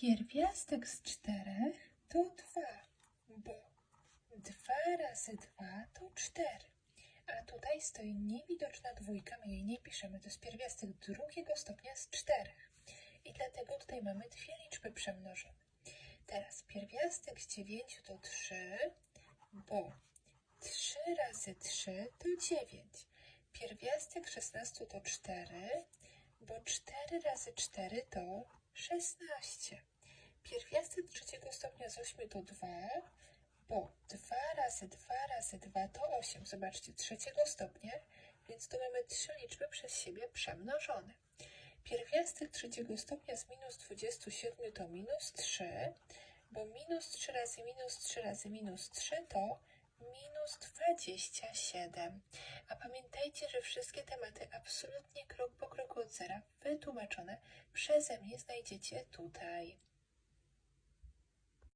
Pierwiastek z czterech to dwa, bo dwa razy dwa to cztery. A tutaj stoi niewidoczna dwójka, my jej nie piszemy. To jest pierwiastek drugiego stopnia z czterech. I dlatego tutaj mamy dwie liczby przemnożone. Teraz pierwiastek z dziewięciu to trzy, bo trzy razy trzy to dziewięć. Pierwiastek 16 to 4, bo 4 razy 4 to 16. Pierwiastek trzeciego stopnia z 8 to 2, bo 2 razy 2 razy 2 to 8. Zobaczcie, trzeciego stopnia, więc tu mamy trzy liczby przez siebie przemnożone. Pierwiastek trzeciego stopnia z minus 27 to minus 3, bo minus 3 razy minus 3 razy minus 3 to minus 27. A pamiętajcie, że wszystkie tematy absolutnie krok po kroku od zera wytłumaczone przeze mnie znajdziecie tutaj.